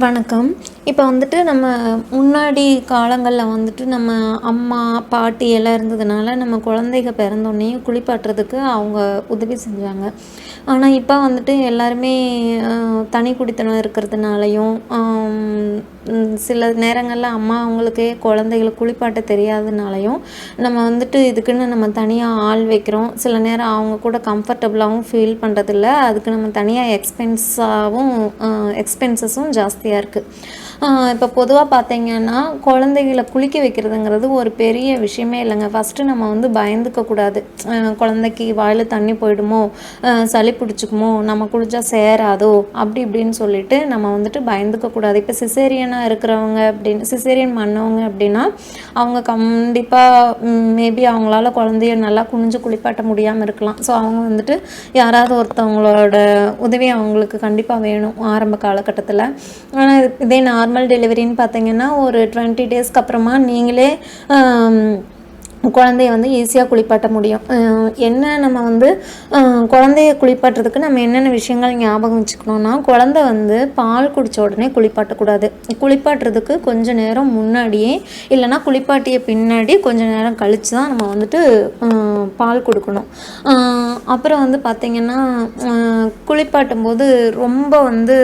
வணக்கம். இப்போ வந்துட்டு நம்ம முன்னாடி காலங்களில் வந்துட்டு நம்ம அம்மா பாட்டி எல்லாம் இருந்ததுனால நம்ம குழந்தைங்க பிறந்தோடனே குளிப்பாட்டுறதுக்கு அவங்க உதவி செஞ்சாங்க. ஆனால் இப்போ வந்துட்டு எல்லாருமே தனி குடித்தனம் இருக்கிறதுனாலையும் சில நேரங்களில் அம்மா அவங்களுக்கே குழந்தைகளை குளிப்பாட்ட தெரியாதனாலையும் நம்ம வந்துட்டு இதுக்குன்னு நம்ம தனியாக ஆள் வைக்கிறோம். சில நேரம் அவங்க கூட கம்ஃபர்டபுளாகவும் ஃபீல் பண்ணுறதில்ல அதுக்கு நம்ம தனியாக எக்ஸ்பென்ஸாகவும் எக்ஸ்பென்சஸும் ஜாஸ்தி இருக்குது இப்போ பொதுவாக பார்த்தீங்கன்னா குழந்தைகளை குளிக்க வைக்கிறதுங்கிறது ஒரு பெரிய விஷயமே இல்லைங்க. ஃபஸ்ட்டு நம்ம வந்து பயந்துக்கக்கூடாது குழந்தைக்கு வாயில் தண்ணி போயிடுமோ? சளி பிடிச்சிக்குமோ? நம்ம குளிச்சா சேராதோ? அப்படி இப்படின்னு சொல்லிட்டு நம்ம வந்துட்டு பயந்துக்கக்கூடாது இப்போ சிசேரியனாக இருக்கிறவங்க அப்படின்னு சிசேரியன் பண்ணவங்க அப்படின்னா அவங்க கண்டிப்பாக மேபி அவங்களால குழந்தைய நல்லா குனிஞ்சு குளிப்பாட்ட முடியாமல் இருக்கலாம். ஸோ அவங்க வந்துட்டு யாராவது ஒருத்தவங்களோட உதவி அவங்களுக்கு கண்டிப்பாக வேணும் ஆரம்ப காலகட்டத்தில். ஆனால் இதே நார்மல் டெலிவரின்னு பார்த்தீங்கன்னா ஒரு டுவெண்ட்டி டேஸ்க்கு அப்புறமா நீங்களே குழந்தைய வந்து ஈஸியாக குளிப்பாட்ட முடியும். என்ன நம்ம வந்து குழந்தைய குளிப்பாட்டுறதுக்கு நம்ம என்னென்ன விஷயங்கள் ஞாபகம் வச்சுக்கணும்னா குழந்தை வந்து பால் குடித்த உடனே குளிப்பாட்டக்கூடாது குளிப்பாட்டுறதுக்கு கொஞ்ச நேரம் முன்னாடியே இல்லைன்னா குளிப்பாட்டிய பின்னாடி கொஞ்ச நேரம் கழித்து தான் நம்ம வந்துட்டு பால் கொடுக்கணும். அப்புறம் வந்து பார்த்திங்கன்னா குளிப்பாட்டும் போது ரொம்ப வந்து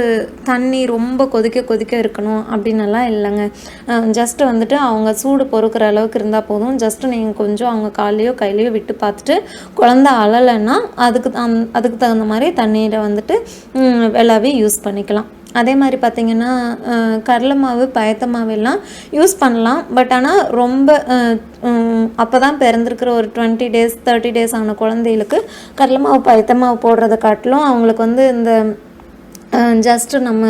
தண்ணி ரொம்ப கொதிக்க கொதிக்க இருக்கணும் அப்படின்னலாம் இல்லைங்க. ஜஸ்ட்டு வந்துட்டு அவங்க சூடு பொறுக்கிற அளவுக்கு இருந்தால் போதும். ஜஸ்ட்டு நீங்கள் கொஞ்சம் அவங்க காலையோ கையிலையோ விட்டு பார்த்துட்டு குழந்த அழலைன்னா அதுக்கு தகுந்த அதுக்கு தகுந்த மாதிரி தண்ணீரை வந்துட்டு ம், வெள்ளாவே யூஸ் பண்ணிக்கலாம். அதே மாதிரி பார்த்திங்கன்னா கடலை மாவு பயத்த மாவு எல்லாம் யூஸ் பண்ணலாம். பட் ஆனால் ரொம்ப அப்போ தான் பிறந்திருக்கிற ஒரு டுவெண்ட்டி டேஸ் தேர்ட்டி டேஸ் ஆன குழந்தைகளுக்கு கடலை மாவு பயத்த மாவு போடுறத காட்டிலும் அவங்களுக்கு வந்து இந்த ஜஸ்ட்டு நம்ம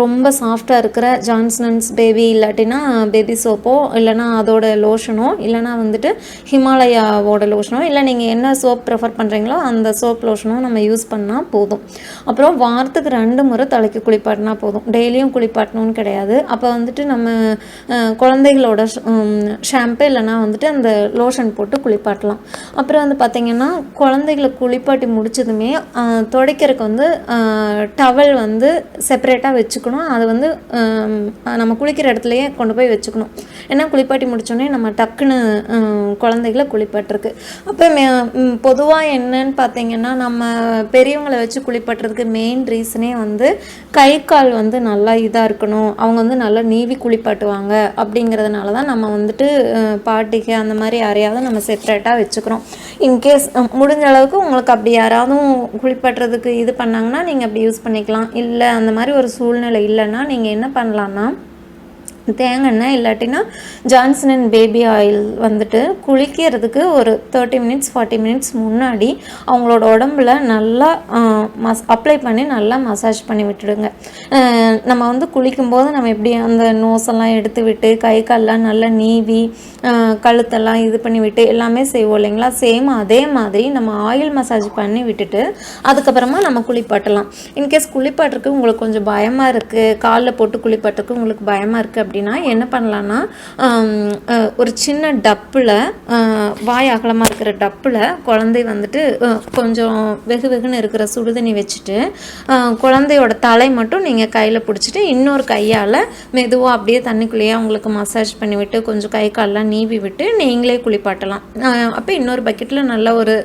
ரொம்ப சாஃப்டாக இருக்கிற ஜான்சன்ஸ் பேபி இல்லாட்டினா பேபி சோப்போ இல்லைனா அதோட லோஷனோ இல்லைனா வந்துட்டு ஹிமாலயாவோட லோஷனோ இல்லை நீங்கள் என்ன சோப் ப்ரிஃபர் பண்ணுறீங்களோ அந்த சோப் லோஷனோ நம்ம யூஸ் பண்ணால் போதும். அப்புறம் வாரத்துக்கு ரெண்டு முறை தலைக்கு குளிப்பாட்டினா போதும். டெய்லியும் குளிப்பாட்டணும்னு கிடையாது. அப்போ வந்துட்டு நம்ம குழந்தைகளோட ஷாம்பு இல்லைனா வந்துட்டு அந்த லோஷன் போட்டு குளிப்பாட்டலாம். அப்புறம் வந்து பார்த்திங்கன்னா குழந்தைகளை குளிப்பாட்டி முடிச்சதுமே துடைக்கிறதுக்கு வந்து டவல் வந்து செப்பரேட்டாக வச்சுக்கணும். அது வந்து நம்ம குளிக்கிற இடத்துலையே கொண்டு போய் வச்சுக்கணும். ஏன்னா குளிப்பாட்டி முடிச்சோடனே நம்ம டக்குன்னு குழந்தைகளை குளிப்பாட்டுருக்கு அப்போ மே பொதுவாக என்னன்னு பார்த்தீங்கன்னா நம்ம பெரியவங்களை வச்சு குளிப்பாட்டுறதுக்கு மெயின் ரீசனே வந்து கை கால் வந்து நல்லா இதாக இருக்கணும். அவங்க வந்து நல்லா நீவி குளிப்பாட்டுவாங்க அப்படிங்கிறதுனால தான் நம்ம வந்துட்டு பாட்டிக்கு அந்த மாதிரி யாரையாவது நம்ம செப்பரேட்டாக வச்சுக்கிறோம். இன்கேஸ் முடிஞ்ச அளவுக்கு உங்களுக்கு அப்படி யாராவது குளிப்பாட்டுறதுக்கு இது பண்ணாங்கன்னா நீங்கள் அப்படி யூஸ் பண்ணிக்கலாம். இல்லை அந்த மாதிரி ஒரு சூழ்நிலை இல்லைன்னா நீங்கள் என்ன பண்ணலான்னா தேங்காய் எண்ணெய் இல்லாட்டினா ஜான்சன் அண்ட் பேபி ஆயில் வந்துட்டு குளிக்கிறதுக்கு ஒரு தேர்ட்டி மினிட்ஸ் ஃபார்ட்டி மினிட்ஸ் முன்னாடி அவங்களோட உடம்புல நல்லா மஸ் அப்ளை பண்ணி நல்லா மசாஜ் பண்ணி விட்டுடுங்க. நம்ம வந்து குளிக்கும்போது நம்ம எப்படி அந்த நோஸெல்லாம் எடுத்து விட்டு கை கால்லாம் நல்லா நீவி கழுத்தெல்லாம் இது பண்ணி விட்டு எல்லாமே செய்வோம் இல்லைங்களா? சேம் அதே மாதிரி நம்ம ஆயில் மசாஜ் பண்ணி விட்டுட்டு அதுக்கப்புறமா நம்ம குளிப்பாட்டலாம். இன்கேஸ் குளிப்பாட்டுறதுக்கு உங்களுக்கு கொஞ்சம் பயமாக இருக்குது காலில் போட்டு குளிப்பாட்டுறதுக்கு உங்களுக்கு பயமாக இருக்குது அப்படின்னா என்ன பண்ணலான்னா ஒரு சின்ன டப்பில் வாய் அகலமாக இருக்கிற டப்பில் குழந்தை வந்துட்டு கொஞ்சம் வெகு வெகுன்னு இருக்கிற சுடுதண்ணி வச்சுட்டு குழந்தையோட தலை மட்டும் நீங்கள் கையில் பிடிச்சிட்டு இன்னொரு கையால் மெதுவாக அப்படியே தண்ணிக்குள்ளேயே அவங்களுக்கு மசாஜ் பண்ணிவிட்டு கொஞ்சம் கை கால்லாம் நீவி விட்டு நீங்களே குளிப்பாட்டலாம். அப்போ இன்னொரு பக்கெட்டில் நல்ல ஒரு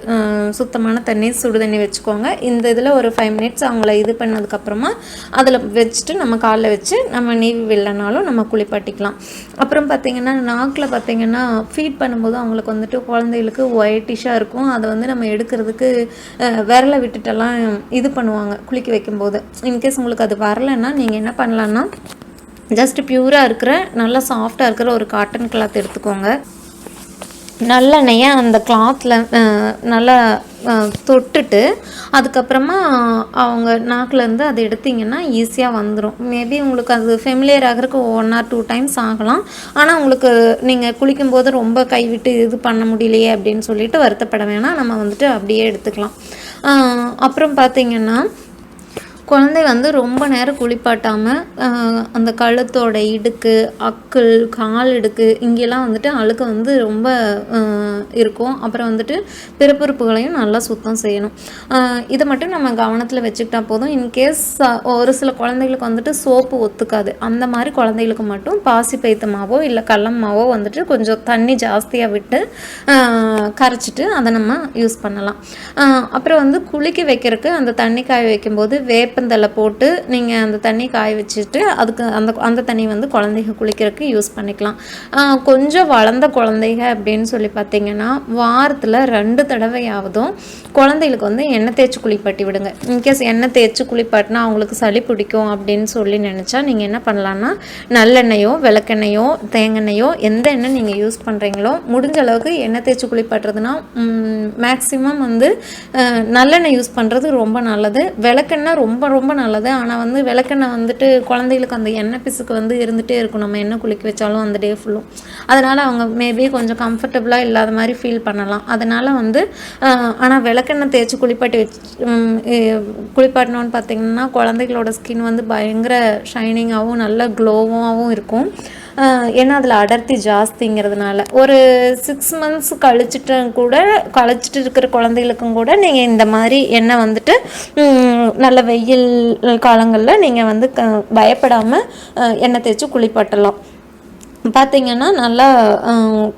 சுத்தமான தண்ணி சுடு தண்ணி வச்சுக்கோங்க. இந்த இதில் ஒரு ஃபைவ் மினிட்ஸ் அவங்கள இது பண்ணதுக்கப்புறமா அதில் வச்சுட்டு நம்ம காலில் வச்சு நம்ம நீவி விடலனாலும் நம்ம குளிப்பாட்டிக்கலாம். அப்புறம் பார்த்தீங்கன்னா நாக்கில் பார்த்தீங்கன்னா ஃபீட் பண்ணும்போது அவங்களுக்கு வந்துட்டு குழந்தைகளுக்கு ஒயிட்டிஷாக இருக்கும். அதை வந்து நம்ம எடுக்கிறதுக்கு விரலை விட்டுட்டெல்லாம் இது பண்ணுவாங்க குளிக்க வைக்கும்போது. இன்கேஸ் உங்களுக்கு அது வரலைன்னா நீங்கள் என்ன பண்ணலான்னா ஜஸ்ட் பியூராக இருக்கிற நல்லா சாஃப்டாக இருக்கிற ஒரு காட்டன் கிளாத் எடுத்துக்கோங்க. நல்லெண்ணெயை அந்த கிளாத்தில் நல்லா தொட்டுட்டு அதுக்கப்புறமா அவங்க நாக்குலேருந்து அதை எடுத்தீங்கன்னா ஈஸியாக வந்துடும் மேபி உங்களுக்கு அது ஃபெமிலியர் ஆகிறதுக்கு ஒன் ஆர் டூ டைம்ஸ் ஆகலாம். ஆனால் உங்களுக்கு நீங்கள் குளிக்கும்போது ரொம்ப கைவிட்டு இது பண்ண முடியலையே அப்படின்னு சொல்லிட்டு வருத்தப்பட வேணாம். நம்ம வந்துட்டு அப்படியே எடுத்துக்கலாம். அப்புறம் பார்த்திங்கன்னா குழந்தை வந்து ரொம்ப நேரம் குளிப்பாட்டாமல் அந்த கழுத்தோட இடுக்கு அக்குள் கால் இடுக்கு இங்கெல்லாம் வந்துட்டு அழுக்கு வந்து ரொம்ப இருக்கும். அப்புறம் வந்துட்டு பிறப்புறுப்புகளையும் நல்லா சுத்தம் செய்யணும். இதை மட்டும் நம்ம கவனத்தில் வச்சுக்கிட்டா போதும். இன்கேஸ் ஒரு சில குழந்தைகளுக்கு வந்துட்டு சோப்பு ஒத்துக்காது. அந்த மாதிரி குழந்தைகளுக்கு மட்டும் பாசி பைத்த மாவோ இல்லை கடலம் வந்துட்டு கொஞ்சம் தண்ணி ஜாஸ்தியாக விட்டு கரைச்சிட்டு அதை நம்ம யூஸ் பண்ணலாம். அப்புறம் வந்து குளிக்க வைக்கிறதுக்கு அந்த தண்ணி காய வைக்கும்போது வேப்பந்தலை போட்டு நீங்கள் அந்த தண்ணி காய வச்சுட்டு அதுக்கு அந்த அந்த தண்ணி வந்து குழந்தைங்க குளிக்கிறதுக்கு யூஸ் பண்ணிக்கலாம். கொஞ்சம் வளர்ந்த குழந்தைங்க அப்படின்னு சொல்லி பார்த்தீங்கன்னா வாரத்தில் ரெண்டு தடவையாவதும் குழந்தைகளுக்கு வந்து எண்ணெய் தேய்ச்சி குளிப்பாட்டி விடுங்க. இன்கேஸ் எண்ணெய் தேய்ச்சி குளிப்பாட்டினா அவங்களுக்கு சளி பிடிக்கும் அப்படின்னு சொல்லி நினச்சா நீங்கள் என்ன பண்ணலான்னா நல்லெண்ணெயோ விளக்கெண்ணெயோ தேங்கெண்ணெயோ எந்த எண்ணெய் நீங்கள் யூஸ் பண்ணுறீங்களோ முடிஞ்ச அளவுக்கு எண்ணெய் தேய்ச்சி குளிப்பாட்டுறதுனா மேக்ஸிமம் வந்து நல்லெண்ணெய் யூஸ் பண்ணுறது ரொம்ப நல்லது. விளக்கெண்ணெய் ரொம்ப ரொம்ப நல்லது. ஆனால் வந்து விளக்கெண்ணெய் வந்துட்டு குழந்தைகளுக்கு அந்த எண்ணெய் பிசுக்கு வந்து இருந்துகிட்டே இருக்கும். நம்ம எண்ணெய் குளிக்க வச்சாலும் அந்த டே ஃபுல்லும் அதனால் அவங்க மேபி கொஞ்சம் கம்ஃபர்டபுளாக இல்லாத மாதிரி ஃபீல் பண்ணலாம். அதனால் வந்து ஆனால் விளக்கெண்ணெய் தேய்ச்சி குளிப்பாட்டி வச்சு உம், குளிப்பாட்டினோன்னு பார்த்தீங்கன்னா குழந்தைகளோட ஸ்கின் வந்து பயங்கர ஷைனிங்காகவும் நல்ல க்ளோவாகவும் இருக்கும். ஏன்னா அதில் அடர்த்தி ஜாஸ்திங்கிறதுனால. ஒரு சிக்ஸ் மந்த்ஸ் கழிச்சிட்டு கூட கழிச்சிட்டு இருக்கிற குழந்தைகளுக்கும் கூட நீங்கள் இந்த மாதிரி எண்ணெய் வந்துட்டு நல்ல வெயில் காலங்களில் நீங்கள் வந்து க பயப்படாமல் எண்ணெய் தேய்ச்சி குளிப்பாட்டலாம். பார்த்தீங்கன்னா நல்லா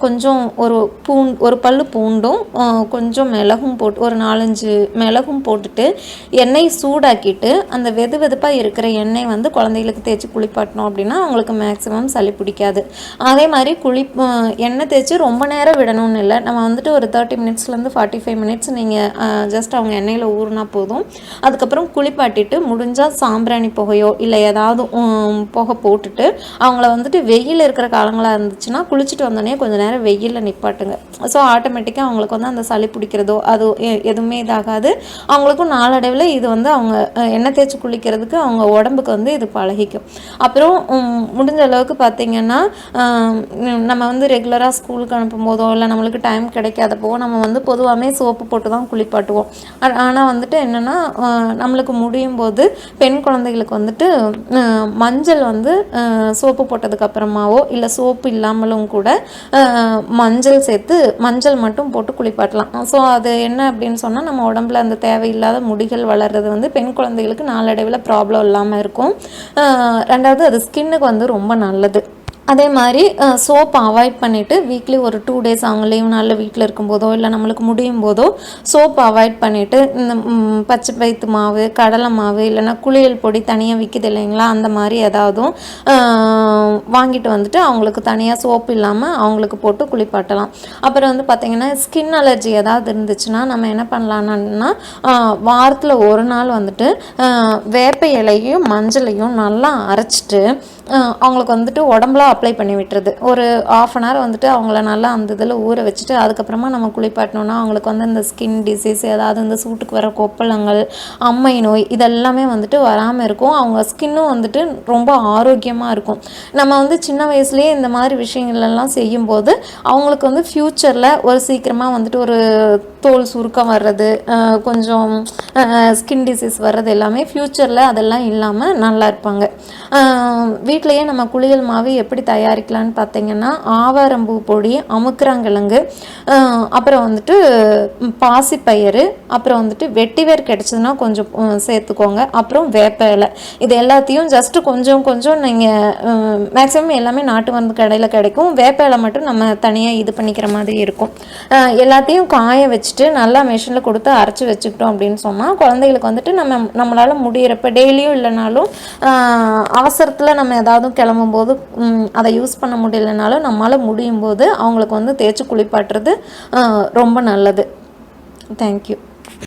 கொஞ்சம் ஒரு பூண் ஒரு பல்லு பூண்டும் கொஞ்சம் மிளகும் போட்டு ஒரு நாலஞ்சு மிளகும் போட்டுட்டு எண்ணெய் சூடாக்கிட்டு அந்த வெது வெதுப்பாக இருக்கிற எண்ணெய் வந்து குழந்தைகளுக்கு தேய்ச்சி குளிப்பாட்டினோம் அப்படின்னா அவங்களுக்கு மேக்ஸிமம் சளி பிடிக்காது. அதே மாதிரி குளி எண்ணெய் தேய்ச்சி ரொம்ப நேரம் விடணும்னு இல்லை. நம்ம வந்துட்டு ஒரு தேர்ட்டி மினிட்ஸ்லேருந்து ஃபார்ட்டி ஃபைவ் மினிட்ஸ் நீங்கள் ஜஸ்ட் அவங்க எண்ணெயில் ஊறினா போதும். அதுக்கப்புறம் குளிப்பாட்டிட்டு முடிஞ்சால் சாம்பிராணி புகையோ இல்லை ஏதாவது புகை போட்டுட்டு அவங்கள வந்துட்டு வெயில் இருக்கிற காலங்களாக இருந்துச்சுன்னா குளிச்சுட்டு வந்தோடனே கொஞ்சம் நேரம் வெயிலில் நிப்பாட்டுங்க. ஸோ ஆட்டோமேட்டிக்காக அவங்களுக்கு வந்து அந்த சளி பிடிக்கிறதோ அது எதுவுமே இதாகாது. அவங்களுக்கும் நாளடைவில் இது வந்து அவங்க எண்ணெய் தேய்ச்சி குளிக்கிறதுக்கு அவங்க உடம்புக்கு வந்து இது பழகிக்கும். அப்புறம் முடிஞ்ச அளவுக்கு பார்த்திங்கன்னா நம்ம வந்து ரெகுலராக ஸ்கூலுக்கு அனுப்பும் போதோ இல்லை நம்மளுக்கு டைம் கிடைக்காதப்போ நம்ம வந்து பொதுவாகவே சோப்பு போட்டு தான் குளிப்பாட்டுவோம். ஆனால் வந்துட்டு என்னென்னா நம்மளுக்கு முடியும் போது பெண் குழந்தைகளுக்கு வந்துட்டு மஞ்சள் வந்து சோப்பு போட்டதுக்கு அப்புறமாவோ இல்லை சோப்பு இல்லாமலும் கூட மஞ்சள் சேர்த்து மஞ்சள் மட்டும் போட்டு குளிப்பாட்டலாம். ஸோ அது என்ன அப்படின்னு சொன்னால் நம்ம உடம்புல அந்த தேவையில்லாத முடிகள் வளர்றது வந்து பெண் குழந்தைகளுக்கு நாளடைவில் ப்ராப்ளம் இல்லாமல் இருக்கும். ரெண்டாவது அது ஸ்கின்னுக்கு வந்து ரொம்ப நல்லது. அதே மாதிரி சோப்பை அவாய்ட் பண்ணிவிட்டு வீக்லி ஒரு டூ டேஸ் அவங்க லீவ் நாளில் வீட்டில் இருக்கும்போதோ இல்லை நம்மளுக்கு முடியும் போதோ சோப்பை அவாய்ட் பண்ணிவிட்டு இந்த பச்சை பயித்து மாவு கடலை மாவு இல்லைன்னா குளியல் பொடி தனியாக விற்கிது இல்லைங்களா அந்த மாதிரி ஏதாவதும் வாங்கிட்டு வந்துட்டு அவங்களுக்கு தனியாக சோப்பு இல்லாமல் அவங்களுக்கு போட்டு குளிப்பாட்டலாம். அப்புறம் வந்து பார்த்திங்கன்னா ஸ்கின் அலர்ஜி ஏதாவது இருந்துச்சுன்னா நம்ம என்ன பண்ணலான்னா வாரத்தில் ஒரு நாள் வந்துட்டு வேப்ப இலையும் மஞ்சளையும் நல்லா அரைச்சிட்டு அவங்களுக்கு வந்துட்டு உடம்புல அப்ளை பண்ணி விட்டுறது ஒரு ஆஃப் அன் ஹவர் வந்துட்டு அவங்கள நல்லா அந்த இதில் ஊற வச்சுட்டு அதுக்கப்புறமா நம்ம குளிப்பாட்டினோன்னா அவங்களுக்கு வந்து இந்த ஸ்கின் டிசீஸ் ஏதாவது இந்த சூட்டுக்கு வர கொப்பளங்கள் அம்மை நோய் இதெல்லாமே வந்துட்டு வராமல் இருக்கும். அவங்க ஸ்கின்னும் வந்துட்டு ரொம்ப ஆரோக்கியமாக இருக்கும். நம்ம வந்து சின்ன வயசுலேயே இந்த மாதிரி விஷயங்கள் எல்லாம் செய்யும்போது அவங்களுக்கு வந்து ஃப்யூச்சரில் ஒரு சீக்கிரமாக வந்துட்டு ஒரு தோல் சுருக்கம் வர்றது கொஞ்சம் ஸ்கின் டிசீஸ் வர்றது எல்லாமே ஃப்யூச்சரில் அதெல்லாம் இல்லாமல் நல்லா இருப்பாங்க. வீட்டிலையே நம்ம குளியல் மாவு எப்படி தயாரிக்கலாம்னு பார்த்தீங்கன்னா ஆவாரம்பூ பொடி அமுக்குறாங்கிழங்கு அப்புறம் வந்துட்டு பாசிப்பயிறு அப்புறம் வந்துட்டு வெட்டிவேர் கிடச்சதுன்னா கொஞ்சம் சேர்த்துக்கோங்க. அப்புறம் வேப்ப இலை. இது எல்லாத்தையும் ஜஸ்ட்டு கொஞ்சம் கொஞ்சம் நீங்கள் மேக்ஸிமம் எல்லாமே நாட்டு மருந்து கடையில் கிடைக்கும். வேப்ப இலை மட்டும் நம்ம தனியாக இது பண்ணிக்கிற மாதிரி இருக்கும். எல்லாத்தையும் காய வச்சுட்டு நல்லா மிஷினில் கொடுத்து அரைச்சி வச்சுக்கிட்டோம் அப்படின்னு சொன்னால் குழந்தைகளுக்கு வந்துட்டு நம்ம நம்மளால் முடியிறப்ப டெய்லியும் இல்லைனாலும் அவசரத்தில் நம்ம ஏதாவது கிளம்பும்போது அதை யூஸ் பண்ண முடியலனாலும் நம்மளால் முடியும் போது அவங்களுக்கு வந்து தேய்ச்சி குளிப்பாட்டுறது ரொம்ப நல்லது. தேங்க்யூ